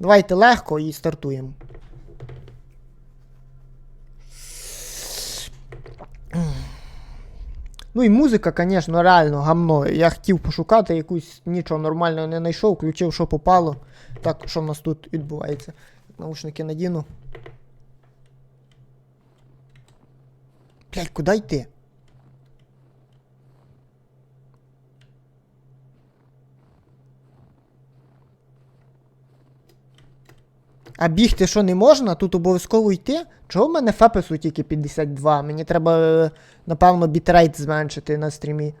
Давайте легко і стартуємо. Ну і музика, звісно, реально гамно. Я хотів пошукати якусь нічого нормального не знайшов, включив, що попало. Так, що в нас тут відбувається. Наушники надіну. Блять, куди йти? А бігти що не можна? Тут обов'язково йти? Чого в мене фепесу тільки 52? Мені треба, е, напевно, бітрейт зменшити на стрімі.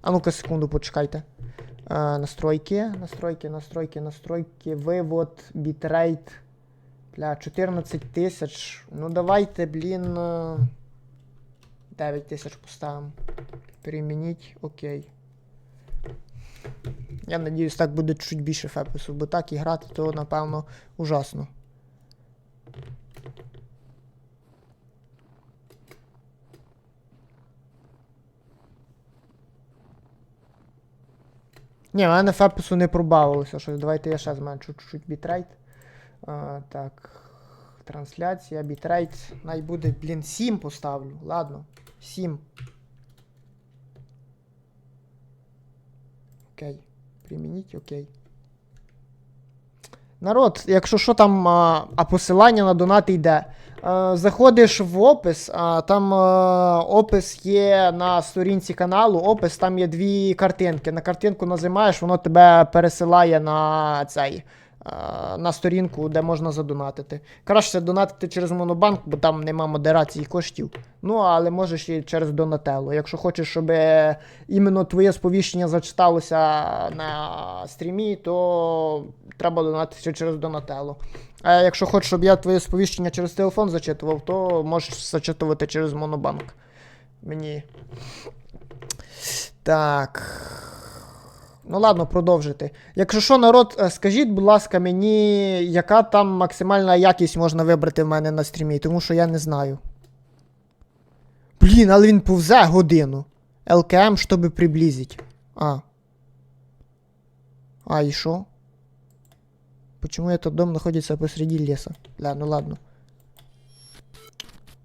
А ну-ка, секунду, почекайте. А, настройки, настройки, настройки, настройки, вивод, бітрейт. Бля, 14 тисяч. Ну давайте, блін. е, 9 тисяч поставимо. Перемініть, окей. Я надіюсь, так буде чуть більше фепесу, бо так і грати, то напевно ужасно. Ні, в мене фепесу не пробавилося щось. Давайте я ще зменшу чуть-чуть бітрейт. А, так. Трансляція, бітрейт. Най буде, блін, 7 поставлю. Ладно. 7. Окей. Примініть, окей. Народ, якщо що там, а, а посилання на донати йде. А, Заходиш в опис, а там а, опис є на сторінці каналу, опис, там є дві картинки. На картинку назимаєш, воно тебе пересилає на цей. Е, На сторінку, де можна задонатити. Краще донатити через Монобанк, бо там нема модерації коштів. Ну, але можеш і через Донателло. Якщо хочеш, щоб е, іменно твоє сповіщення зачиталося на стрімі, то треба донатити через Донателло. А якщо хочеш, щоб я твоє сповіщення через телефон зачитував, то можеш зачитувати через Монобанк. Мені. Так. Ну ладно, продовжити. Якщо що, народ, е, скажіть, будь ласка, мені, яка там максимальна якість можна вибрати в мене на стрімі, тому що я не знаю. Блін, але він повзе годину. ЛКМ, щоб приблизить. А. А, и шо? Почему этот дом находится посреди леса? Да, ну ладно.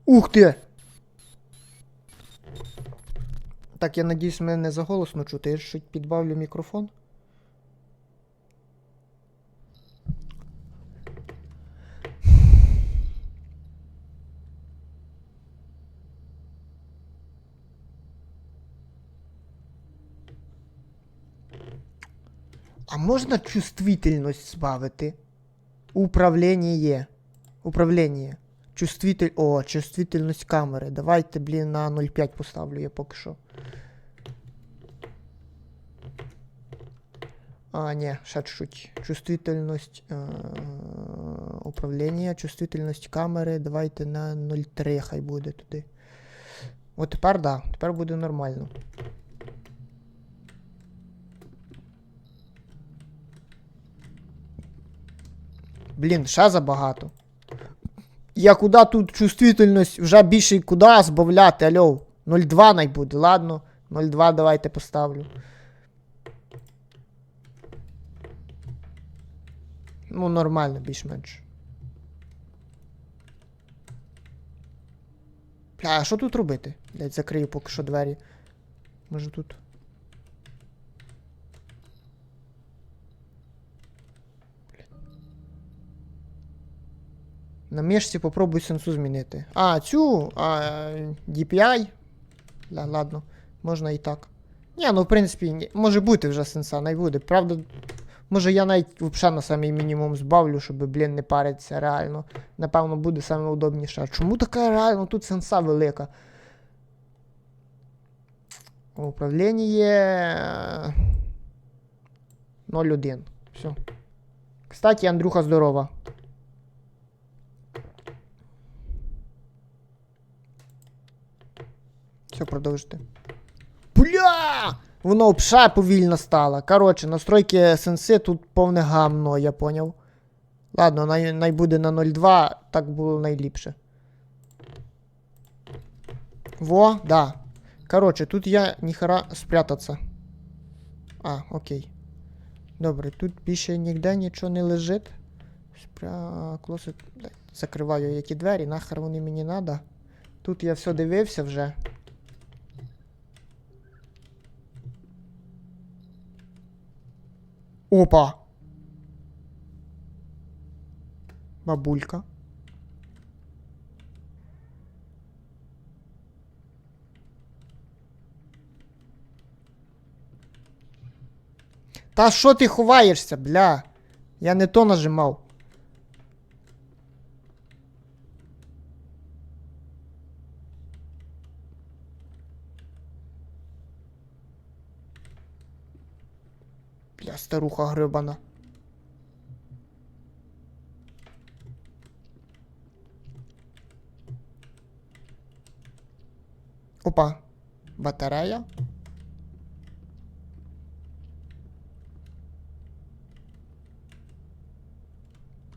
Ух ты! Так, я надіюсь, мене не заголосно чути. Я ж підбавлю мікрофон. А можна чувствительність збавити? Управління. Управління. Чувствитель. О, чувствительність камери. Давайте, блін, на 0,5 поставлю я поки що. А, ні, ще чуть-чуть. Чувствительність. Е- управління, чувствительність камери. Давайте на 0,3 хай буде туди. От тепер да, тепер буде нормально. Блін, ще забагато. Я куди тут чувствительність вже більше куди збавляти, альо. 0,2 най буде, ладно. 0,2 давайте поставлю. Ну, нормально, більш-менш. Бля, а що тут робити? Блять, закрию поки що двері. Може тут. На мишці попробуй сенсу змінити. А, цю. А, DPI. Да, ладно, можна і так. Ні, ну в принципі, може бути вже сенса, не буде. Правда, може я навіть взагалі на самий мінімум збавлю, щоб, блін, не паритися реально. Напевно, буде саме удобніше. А чому така реально тут сенса велика? Управління 0.1. Все. Кстати, Андрюха здорова. Все, продовжити. Бля! Воно пша повільно стало. Коротше, настройки сенси тут повне гамно, я поняв. Ладно, най, най буде на 0.2, так було найліпше. Во, да. Коротше, тут я ніхера спрятаться. А, окей. Добре, тут більше ніде нічого не лежить. Пря... Клосик. Закриваю я ті двері, нахер вони мені надо. Тут я все дивився вже. Опа! Бабулька. Та що ти ховаєшся, бля? Я не то нажимав. Бля, старуха грибана. Опа. Батарея.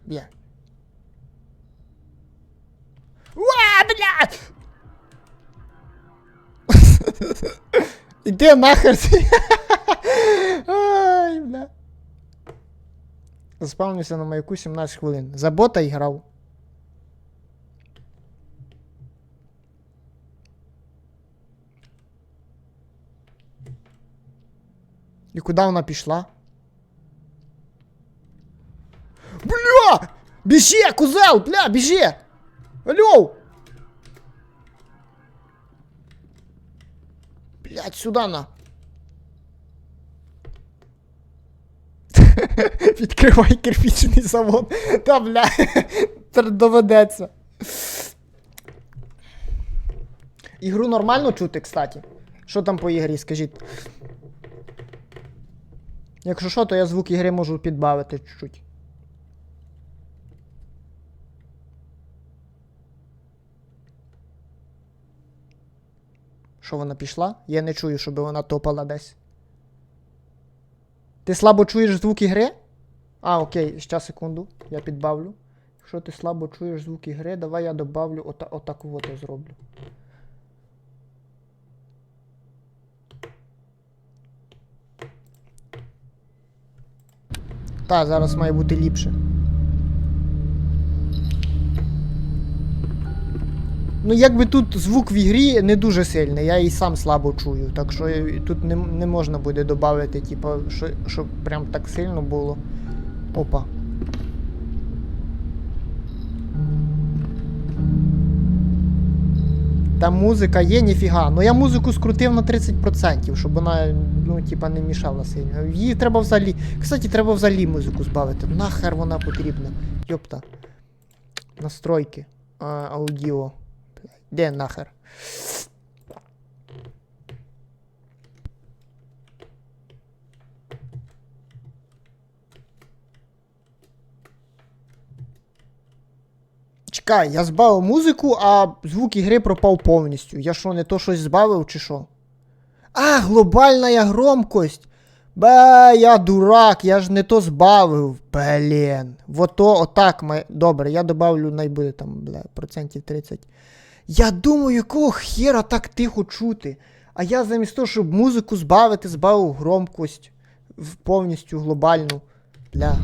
Є. Уа, блядь! Іди нахер. ти. Ай, бля. Заспавнився на маяку 17 хвилин. За бота і грав. І куди вона пішла? Бля! Біжи, кузел! Бля, біжи! Алло! Блять, сюда на. Відкривай кирпічний завод. Та бля. Доведеться. Ігру нормально чути, кстати. Що там по ігрі, скажіть? Якщо що, то я звук ігри можу підбавити чуть-чуть. Що вона пішла? Я не чую, щоб вона топала десь. Ти слабо чуєш звук ігри? А, окей, ще секунду, я підбавлю. Якщо ти слабо чуєш звук ігри, давай я добавлю ота отаку от я зроблю. Та, зараз має бути ліпше. Ну, якби тут звук в ігрі не дуже сильний, я і сам слабо чую. Так що тут не, не можна буде додати, типу, що, щоб прям так сильно було. Опа. Там музика є, ніфіга. Ну я музику скрутив на 30%, щоб вона, ну, типа, не мішала сильно. Її треба взагалі. Кстати, треба взагалі музику збавити. Нахер вона потрібна. Йопта. Настройки. А, аудіо. Де нахер? Чекай, я збавив музику, а звук ігри пропав повністю. Я що, не то щось збавив чи що? А, глобальна громкость. Бе, я дурак, я ж не то збавив. Блін. Вот то, отак. Ми... Добре, я добавлю, найбуде там, бля, процентів 30. Я думаю, якого хера так тихо чути. А я замість того, щоб музику збавити, збавив громкость повністю глобальну. Бля.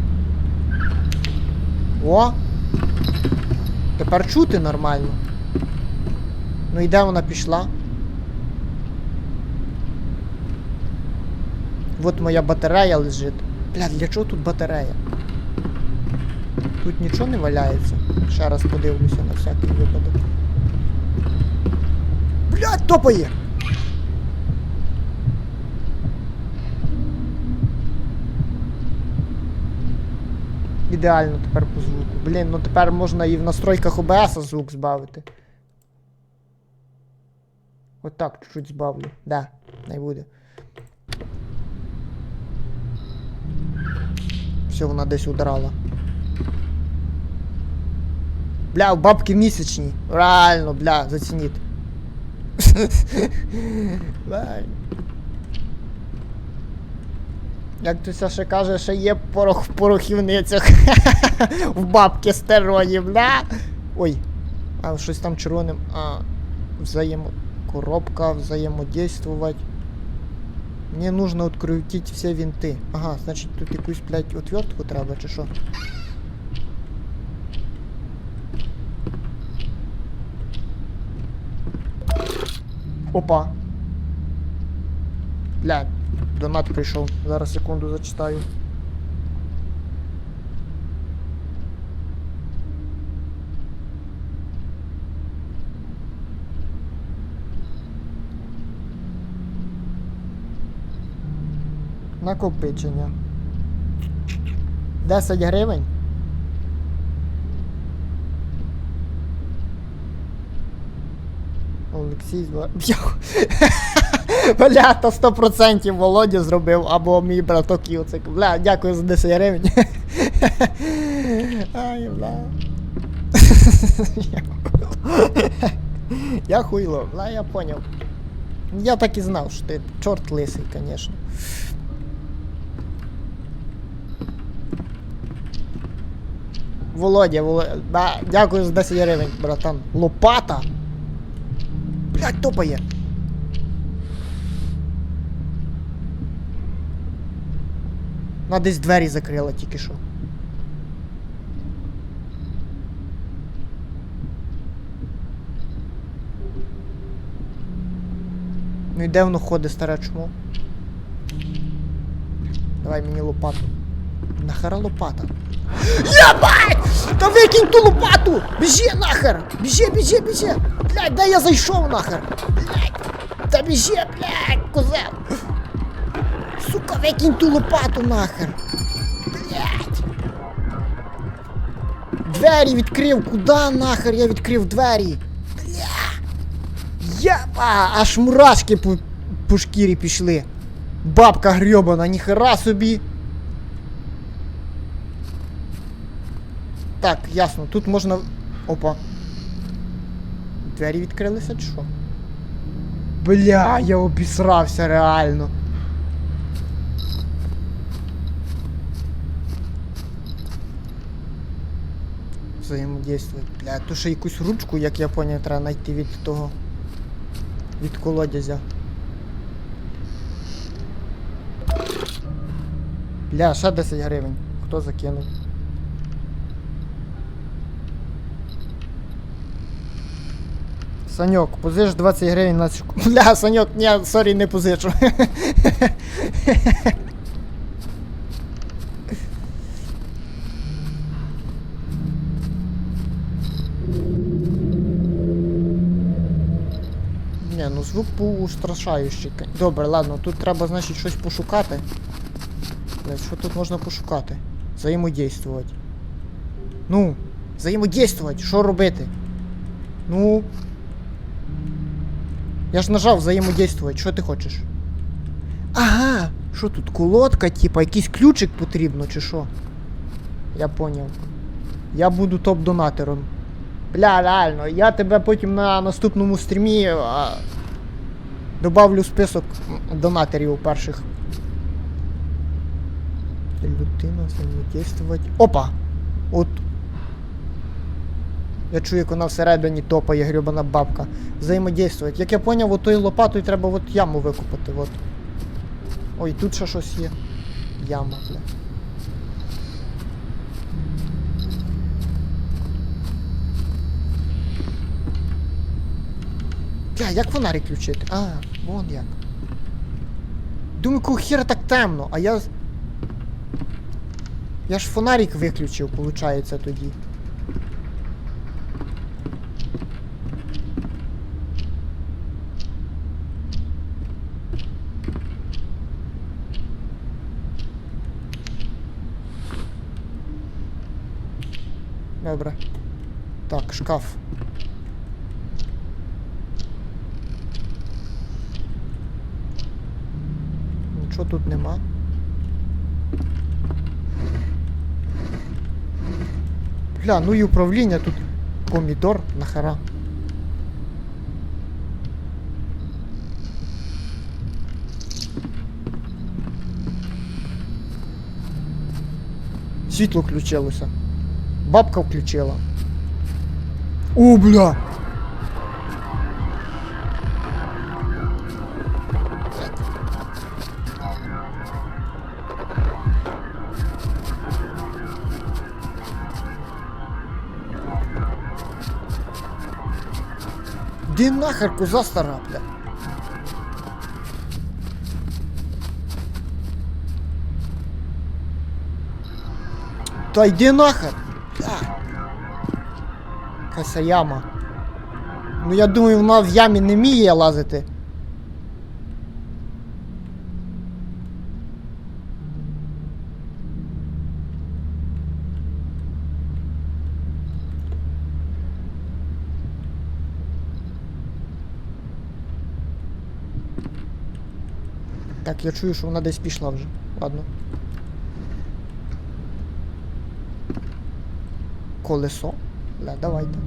О! Тепер чути нормально. Ну і де вона пішла? От моя батарея лежить. Бля, для чого тут батарея? Тут нічого не валяється. Ще раз подивлюся на всякий випадок. Блядь, топає! Ідеально тепер по звуку. Блін, ну тепер можна і в настройках OBS звук збавити. Отак чуть-чуть збавлю. Да, не буде. Все, вона десь удрала. Бля, бабки місячні. Реально, бля, зацініть. Як це ще каже, ще є порох в порохівницях. в бабки стерої, бля. Ой. А щось там червоним. А. Взаємо... Коробка, взаємодействовать. Мне нужно открутить все винты. Ага, значить тут якусь, блядь, отвертку треба, чи що? Опа. Бля, донат прийшов. Зараз секунду зачитаю. Накопичення. 10 гривень. Олексій. Йо. Бля, то 100% Володя зробив, або мій браток Юцик. Бля, дякую за 10 гривень. Ай, бля. Я хуйло, бля, я поняв. Я так і знав, що ти чорт лисий, конечно. Володя, Володя. Да, дякую за 10 гривень, братан. Лопата? Блять, топає. Вона десь двері закрила тільки що. Ну і де воно ходить, старе чмо? Давай мені лопату. Нахера лопата? Єбать! Та викинь ту лопату! Біжи нахер! Біжи, біжи, біжи! Блядь, де я зайшов нахер? Блядь! Та біжи, блядь, козел! Сука, викинь ту лопату нахер! Блядь! Двері відкрив! Куда нахер я відкрив двері? Бля! Єба! Аж мурашки по, по шкірі пішли. Бабка грьобана, ніхера собі. Так, ясно, тут можна. Опа. Двері відкрилися чи що? Бля, я обісрався реально. Взаємодействувати. Бля, то ще якусь ручку, як я поняв, треба знайти від того. Від колодязя. Бля, ще 10 гривень. Хто закинув? Саньок, позич 20 гривень на цю. Бля, Саньок, ні, сорі, не позичу. Ні, ну звук був. Добре, ладно, тут треба, значить, щось пошукати. Що тут можна пошукати? Взаємодействувати. Ну, взаємодействувати, що робити? Ну. Я ж нажав взаємодействувати, що ти хочеш? Ага, що тут, колодка, типа, якийсь ключик потрібно, чи що? Я поняв. Я буду топ-донатором. Бля, реально, я тебе потім на наступному стрімі а, добавлю список м, донаторів перших. Людина взаємодействувати. Опа! От. Я чую, як вона всередині топає грюбана бабка. Взаємодействувати. Як я поняв, отою лопатою треба от яму викопати. От. Ой, тут ще щось є. Яма, бля. Бля, як фонарик включити? А, вон як. Думаю, кого хера так темно, а я. Я ж фонарик виключив, виходить, тоді. Добре. Так, шкаф. Нічого тут нема. Бля, ну і управління тут помідор нахера. Світло включилося. Бабка включила. О, бля! Ди нахер куза стара, бля. Та йди нахер! Якась яма. Ну я думаю, вона в ямі не вміє лазити. Так, я чую, що вона десь пішла вже. Ладно. Колесо. Бля, давайте.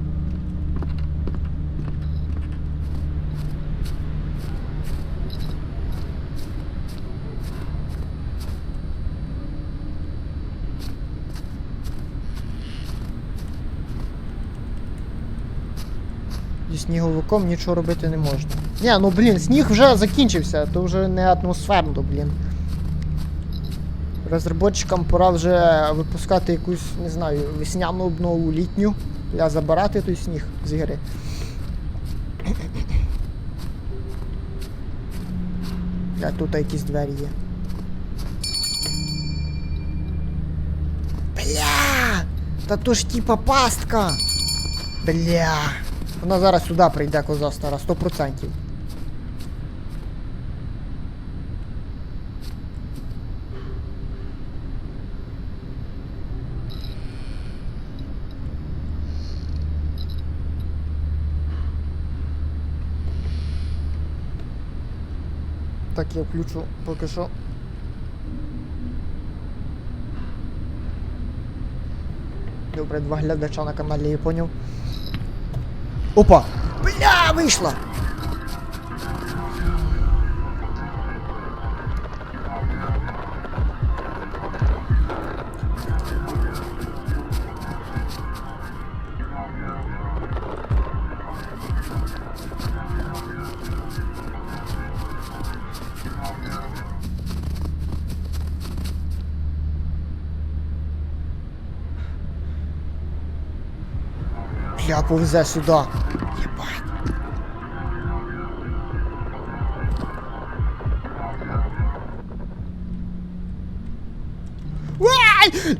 Зі сніговиком нічого робити не можна. Ні, ну блін, сніг вже закінчився, то вже не атмосферно, блін. Розробочикам пора вже випускати якусь, не знаю, весняну обнову літню для забирати той сніг з ігри. А тут якісь двері є. Бля! Та то ж типа пастка! Бля! Вона зараз сюди прийде коза стара, 100%. Так, я включу поки що. Добре, два глядача на каналі, я поняв. Опа! Бля, вийшла! Повезе сюди. Єбать. Вай!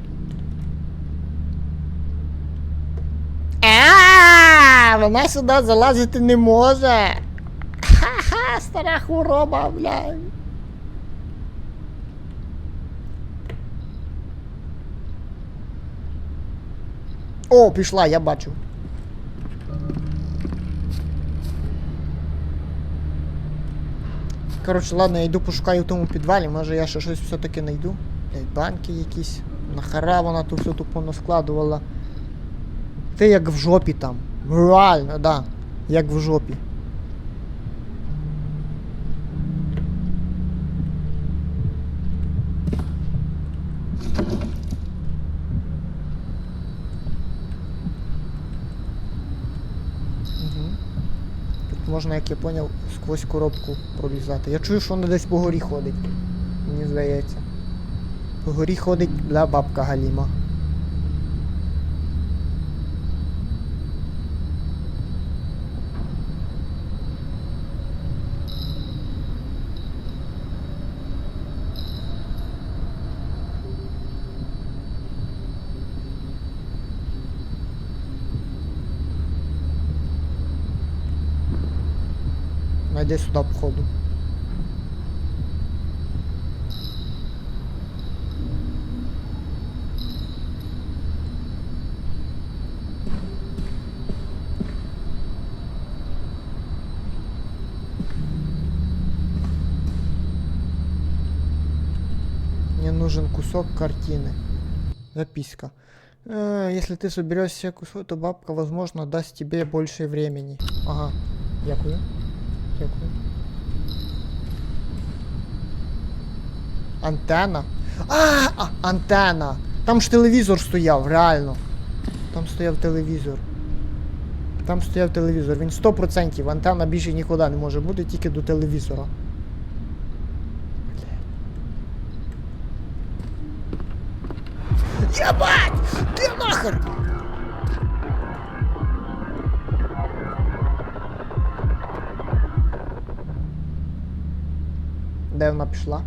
А, вона сюди залазити не може. Ха-ха, стара хвороба, бля. О, пішла, я бачу. Коротше, ладно, я йду пошукаю в тому підвалі, може я ще щось все-таки знайду. Банки якісь. Нахара вона тут все тупо наскладувала. Ти як в жопі там. Реально, да. Як в жопі. Угу. Тут можна, як я поняв, сквозь коробку пролізати. Я чую, що вона десь по горі ходить. Мені здається. По горі ходить бля бабка Галіма. Найди сюди походу. Мне нужен кусок картины. Записка. Э, если ты соберешь все кусок, то бабка, возможно, даст тебе больше времени. Ага. Дякую. Дякую. Антенна. А, а, антенна! Там ж телевізор стояв, реально. Там стояв телевізор. Там стояв телевізор. Він 100%. Антенна більше нікуди не може бути, тільки до телевізора. пішла.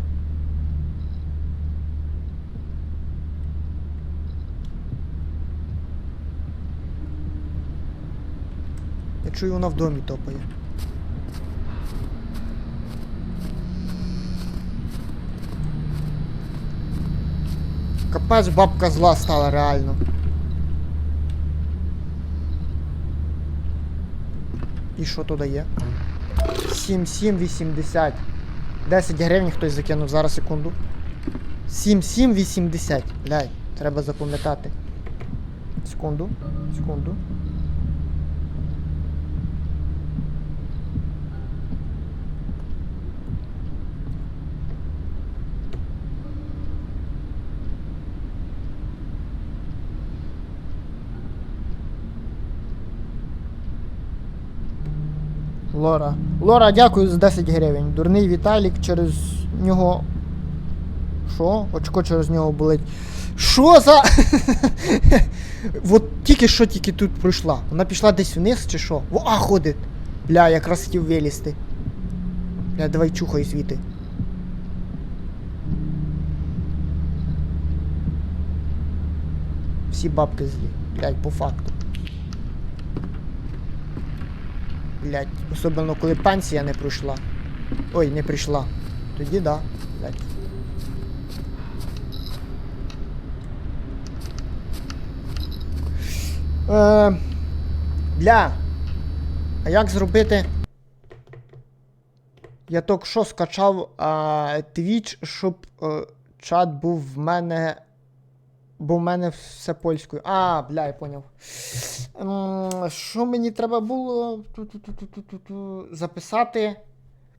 Я чую, вона в домі топає. Капець бабка зла стала реально. І що туди є? 7780 10 гривень хтось закинув, зараз секунду. 7780. Блядь, треба запам'ятати. Секунду, секунду. Лора. Лора, дякую за 10 гривень. Дурний Віталік через нього. Що? Очко через нього болить. Що за. От тільки що тільки тут пройшла. Вона пішла десь вниз чи що? Во, а, ходить. Бля, якраз хотів вилізти. Бля, давай чухай звідти. Всі бабки злі. Блядь, по факту. Блядь, особливо коли пенсія не пройшла. Ой, не прийшла. Тоді да. Блядь. Е, бля. А як зробити? Я тільки що скачав а, Twitch, щоб е, чат був в мене. Бо в мене все польською. А, бля, я поняв. Що мені треба було записати?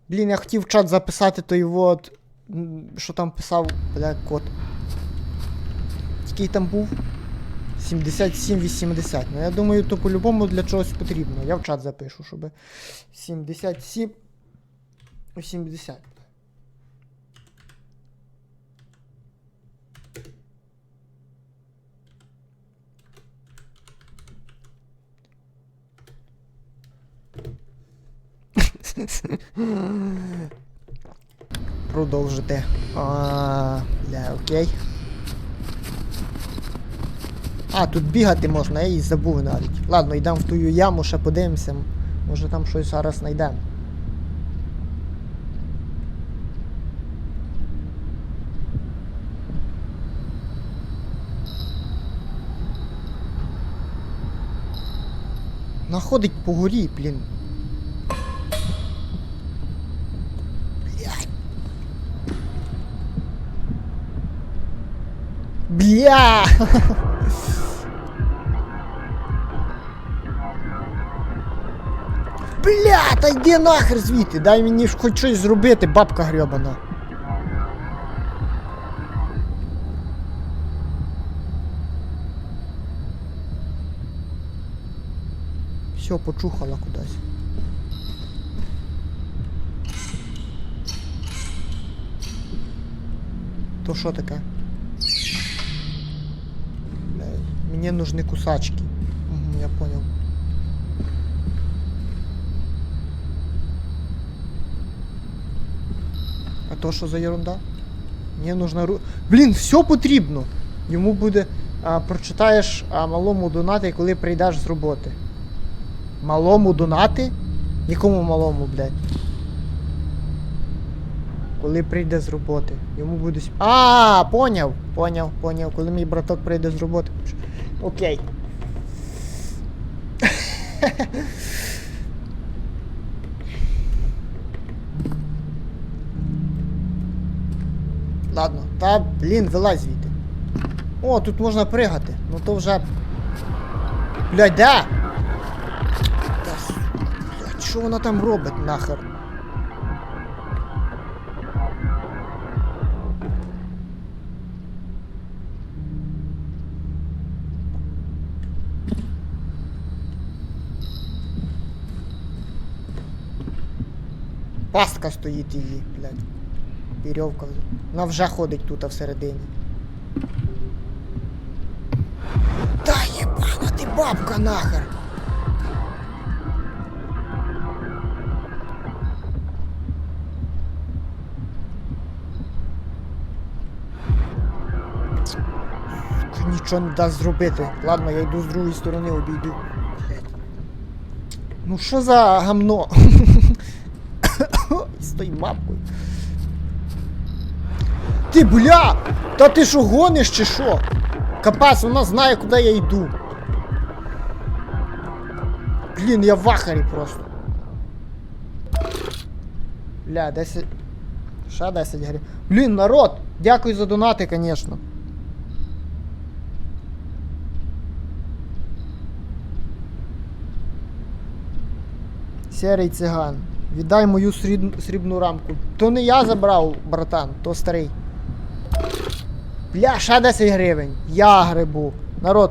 Блін, я хотів чат записати той вот. Що там писав, бля, код. Який там був? 77-80. Ну я думаю, то по-любому для чогось потрібно. Я в чат запишу, щоб 77 80. Продовжити. А, бля, окей. А, тут бігати можна, я її забув навіть. Ладно, йдемо в тую яму, ще подивимося. Може там щось зараз знайдемо. Находить по горі, блін. Блядь. Бля! Бля, та йди нахер звідти, дай мені хоч щось зробити, бабка грьобана. Все, почухала кудись. То що таке? Бля, мені нужны кусачки. Угу, я понял. А то що за ерунда? Мені нужна ру. Блін, все потрібно. Йому буде. А, прочитаєш а, малому донати, коли прийдеш з роботи. Малому донати? Якому малому, блядь? Коли прийде з роботи. Йому буде. А, поняв, поняв, поняв. Коли мій браток прийде з роботи. Окей. Ладно, та блін, вилазь звідти. О, тут можна пригати. Ну то вже. Блядь, де? Та блядь, що вона там робить нахер? Пастка стоїть її, блядь. Вірьовка. Вона вже ходить тут всередині. Та єбана ти бабка нахер! Нічого не дасть зробити. Ладно, я йду з другої сторони обійду. Ну що за гамно? З тою мапкою. Ти, бля! Та ти що гониш чи що? Капець, вона знає, куди я йду. Блін, я в ахарі просто. Бля, 10. Ще 10 гривень. Блін, народ! Дякую за донати, звісно. Серий циган. Віддай мою срібну рамку. То не я забрав, братан, то старий. Бля, ще 10 гривень. Я грибу. Народ,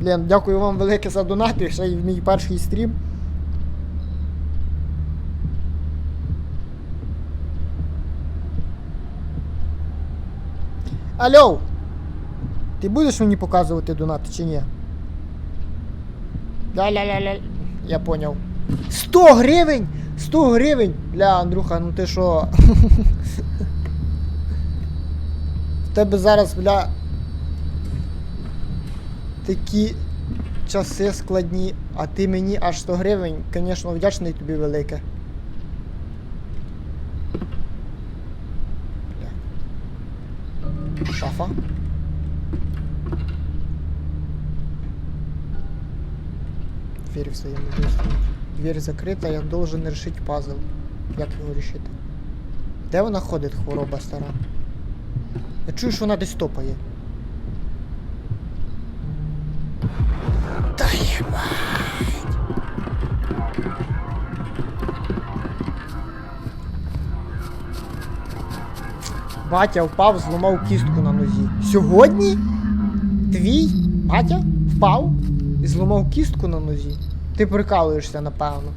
блін, дякую вам велике за донати. Ще й мій перший стрім. Алло! Ти будеш мені показувати донати чи ні? Ля-ля-ля-ля. Я поняв. 100 гривень! 100 гривень! Бля, Андрюха, ну ти що? В тебе зараз, бля. Такі часи складні, а ти мені аж 100 гривень, звісно, вдячний тобі велике. Шафа. Дверь в своем убийстве. Дверь закрита, я должен решить пазл. Як його рішити? Де вона ходить, хвороба стара? Я чую, що вона десь топає. Та єбать! Батя впав, зламав кістку на нозі. Сьогодні? Твій? Батя? Впав? І зламав кістку на нозі? Ти прикалуєшся, напевно.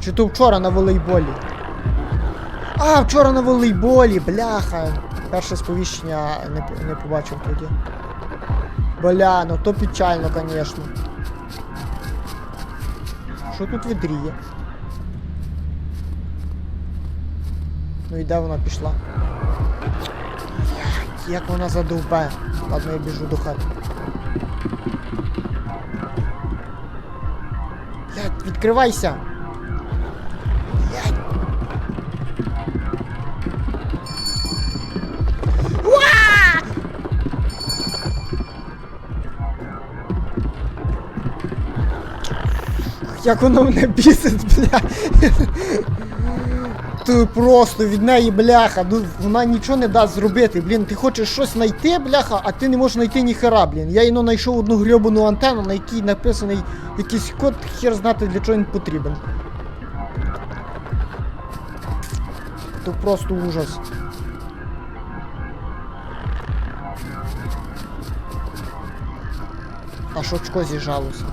Чи то вчора на волейболі? А, вчора на волейболі, бляха. Перше сповіщення не, не побачив тоді. Бля, ну то печально, звісно. Що тут відріє? Ну і де вона пішла? Як- вона задовбе. Ладно, я біжу до хати. Відкривайся! Як воно мене бісить, бля. Ти просто від неї бляха, ну вона нічого не дасть зробити. Блін, ти хочеш щось знайти, бляха, а ти не можеш знайти ніхера, блін. Я іно знайшов одну грьобану антенну, на якій написаний якийсь код, хер знати для чого він потрібен. То просто ужас. Аж очко зіжалося.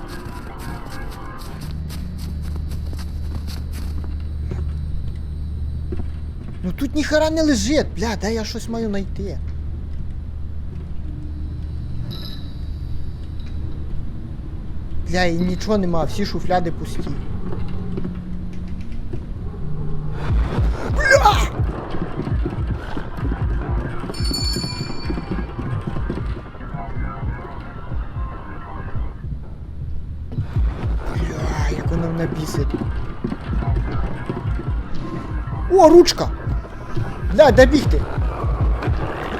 Ніхера не лежить, бля, де я щось маю знайти. Бля, і нічого нема, всі шуфляди пусті. Бля! Бля, як воно мене бісить. О, ручка! Бля, де бігти?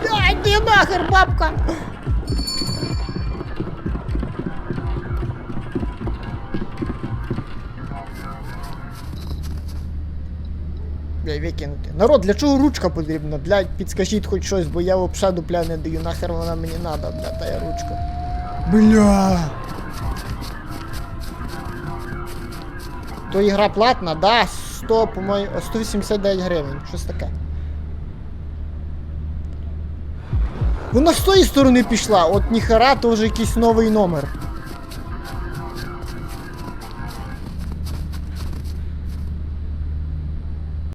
Бля, йди нахер, бабка! Бля, викинути. Народ, для чого ручка потрібна? Блядь, підскажіть хоч щось, бо я взагалі дупля не даю, нахер вона мені надо, бля, та я ручка. Бля. То ігра платна, да, 100, по-моєму, 189 гривень, щось таке. Вона з тої сторони пішла, от ніхера, то вже якийсь новий номер.